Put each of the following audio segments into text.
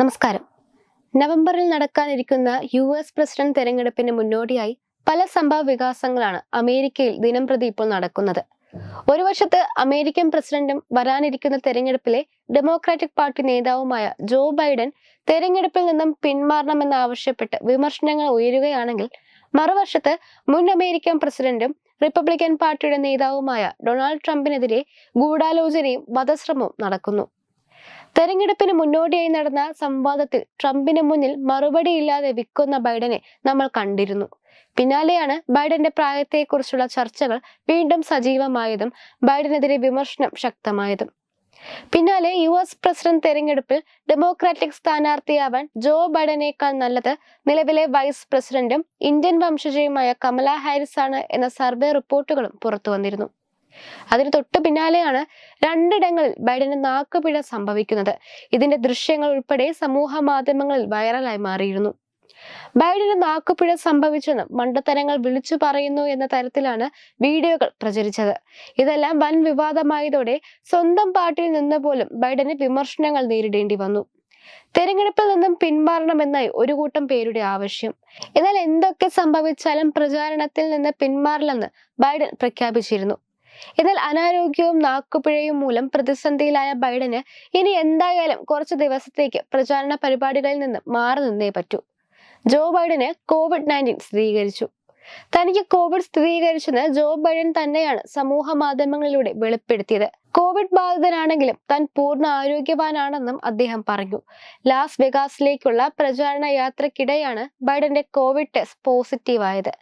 നമസ്കാരം. നവംബറിൽ നടക്കാനിരിക്കുന്ന യു എസ് പ്രസിഡന്റ് തെരഞ്ഞെടുപ്പിന് മുന്നോടിയായി പല സംഭവ വികാസങ്ങളാണ് അമേരിക്കയിൽ ദിനം പ്രതി ഇപ്പോൾ നടക്കുന്നത്. ഒരു വശത്ത് അമേരിക്കൻ പ്രസിഡന്റും വരാനിരിക്കുന്ന തെരഞ്ഞെടുപ്പിലെ ഡെമോക്രാറ്റിക് പാർട്ടി നേതാവുമായ ജോ ബൈഡൻ തെരഞ്ഞെടുപ്പിൽ നിന്നും പിന്മാറണമെന്നാവശ്യപ്പെട്ട് വിമർശനങ്ങൾ ഉയരുകയാണെങ്കിൽ മറുവശത്ത് മുൻ അമേരിക്കൻ പ്രസിഡന്റും റിപ്പബ്ലിക്കൻ പാർട്ടിയുടെ നേതാവുമായ ഡൊണാൾഡ് ട്രംപിനെതിരെ ഗൂഢാലോചനയും വധശ്രമവും നടക്കുന്നു. തെരഞ്ഞെടുപ്പിന് മുന്നോടിയായി നടന്ന സംവാദത്തിൽ ട്രംപിന് മുന്നിൽ മറുപടിയില്ലാതെ വിൽക്കുന്ന ബൈഡനെ നമ്മൾ കണ്ടിരുന്നു. പിന്നാലെയാണ് ബൈഡന്റെ പ്രായത്തെക്കുറിച്ചുള്ള ചർച്ചകൾ വീണ്ടും സജീവമായതും ബൈഡനെതിരെ വിമർശനം ശക്തമായതും. പിന്നാലെ യു എസ് പ്രസിഡന്റ് തെരഞ്ഞെടുപ്പിൽ ഡെമോക്രാറ്റിക് സ്ഥാനാർത്ഥിയാവാൻ ജോ ബൈഡനേക്കാൾ നല്ലത് നിലവിലെ വൈസ് പ്രസിഡന്റും ഇന്ത്യൻ വംശജയുമായ കമല ഹാരിസ് ആണ് എന്ന സർവേ റിപ്പോർട്ടുകളും പുറത്തു വന്നിരുന്നു അതിന് തൊട്ടു പിന്നാലെയാണ് രണ്ടിടങ്ങളിൽ ബൈഡന് നാക്കുപിഴ സംഭവിക്കുന്നത്. ഇതിന്റെ ദൃശ്യങ്ങൾ ഉൾപ്പെടെ സമൂഹ മാധ്യമങ്ങളിൽ വൈറലായി മാറിയിരുന്നു. ബൈഡന് നാക്കുപിഴ സംഭവിച്ചെന്ന് മണ്ടത്തരങ്ങൾ വിളിച്ചു പറയുന്നു എന്ന തരത്തിലാണ് വീഡിയോകൾ പ്രചരിച്ചത്. ഇതെല്ലാം വൻ വിവാദമായതോടെ സ്വന്തം പാർട്ടിയിൽ നിന്ന് പോലും ബൈഡന് വിമർശനങ്ങൾ നേരിടേണ്ടി വന്നു. തെരഞ്ഞെടുപ്പിൽ നിന്നും പിന്മാറണമെന്നായി ഒരു കൂട്ടം പേരുടെ ആവശ്യം. എന്നാൽ എന്തൊക്കെ സംഭവിച്ചാലും പ്രചാരണത്തിൽ നിന്ന് പിന്മാറില്ലെന്ന് ബൈഡൻ പ്രഖ്യാപിച്ചിരുന്നു. എന്നാൽ അനാരോഗ്യവും നാക്കുപിഴയും മൂലം പ്രതിസന്ധിയിലായ ബൈഡന് ഇനി എന്തായാലും കുറച്ച് ദിവസത്തേക്ക് പ്രചാരണ പരിപാടികളിൽ നിന്ന് മാറി നിന്നേ പറ്റൂ. ജോ ബൈഡന് കോവിഡ് നയന്റീൻ സ്ഥിരീകരിച്ചു. തനിക്ക് കോവിഡ് സ്ഥിരീകരിച്ചെന്ന് ജോ ബൈഡൻ തന്നെയാണ് സമൂഹ മാധ്യമങ്ങളിലൂടെ വെളിപ്പെടുത്തിയത്. കോവിഡ് ബാധിതനാണെങ്കിലും താൻ പൂർണ ആരോഗ്യവാനാണെന്നും അദ്ദേഹം പറഞ്ഞു. ലാസ് വെഗാസിലേക്കുള്ള പ്രചാരണ യാത്രക്കിടെയാണ് ബൈഡന്റെ കോവിഡ് ടെസ്റ്റ് പോസിറ്റീവ് ആയത്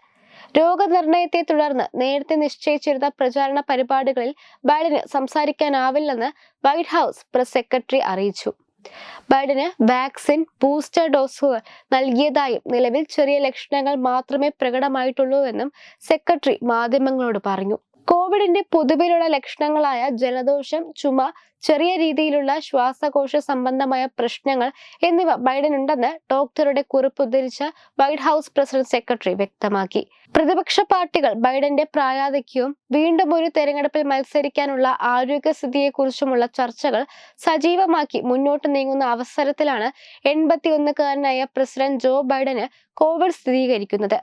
രോഗനിർണയത്തെ തുടർന്ന് നേരത്തെ നിശ്ചയിച്ചിരുന്ന പ്രചാരണ പരിപാടികളിൽ ബൈഡന് സംസാരിക്കാനാവില്ലെന്ന് വൈറ്റ് ഹൗസ് പ്രസ് സെക്രട്ടറി അറിയിച്ചു. ബൈഡന് വാക്സിൻ ബൂസ്റ്റർ ഡോസുകൾ നൽകിയതായും നിലവിൽ ചെറിയ ലക്ഷണങ്ങൾ മാത്രമേ പ്രകടമായിട്ടുള്ളൂ എന്നും സെക്രട്ടറി മാധ്യമങ്ങളോട് പറഞ്ഞു. കോവിഡിന്റെ പൊതുവിലുള്ള ലക്ഷണങ്ങളായ ജലദോഷം ചുമ ചെറിയ രീതിയിലുള്ള ശ്വാസകോശ സംബന്ധമായ പ്രശ്നങ്ങൾ എന്നിവ ബൈഡൻ ഉണ്ടെന്ന് ഡോക്ടറുടെ കുറിപ്പ് ഉദ്ധരിച്ച വൈറ്റ് ഹൗസ് പ്രസിഡന്റ് സെക്രട്ടറി വ്യക്തമാക്കി. പ്രതിപക്ഷ പാർട്ടികൾ ബൈഡന്റെ പ്രായാധിക്യവും വീണ്ടും ഒരു തെരഞ്ഞെടുപ്പിൽ മത്സരിക്കാനുള്ള ആരോഗ്യസ്ഥിതിയെക്കുറിച്ചുമുള്ള ചർച്ചകൾ സജീവമാക്കി മുന്നോട്ട് നീങ്ങുന്ന അവസരത്തിലാണ് എൺപത്തിയൊന്നുകാരനായ പ്രസിഡന്റ് ജോ ബൈഡന് കോവിഡ് സ്ഥിരീകരിക്കുന്നത്.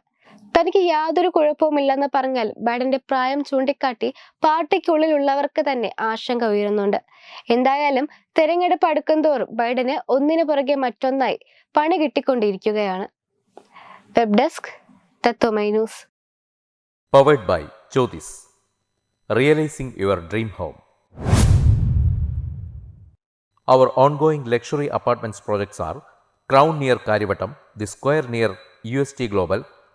തനിക്ക് യാതൊരു കുഴപ്പവുമില്ലെന്ന് പറഞ്ഞാൽ ബൈഡന്റെ പ്രായം ചൂണ്ടിക്കാട്ടി പാർട്ടിക്കുള്ളിലുള്ളവർക്ക് തന്നെ ആശങ്ക ഉയരുന്നുണ്ട്. എന്തായാലും തെരഞ്ഞെടുപ്പ് അടുക്കുംതോറും ബൈഡന് ഒന്നിനു പുറകെ മറ്റൊന്നായി പണി കിട്ടിക്കൊണ്ടിരിക്കുകയാണ്. Web desk Tatwamayi news. Powered by Jyothis realising your dream home our ongoing luxury apartments projects are crown near Karyavattom the square near U S T Crown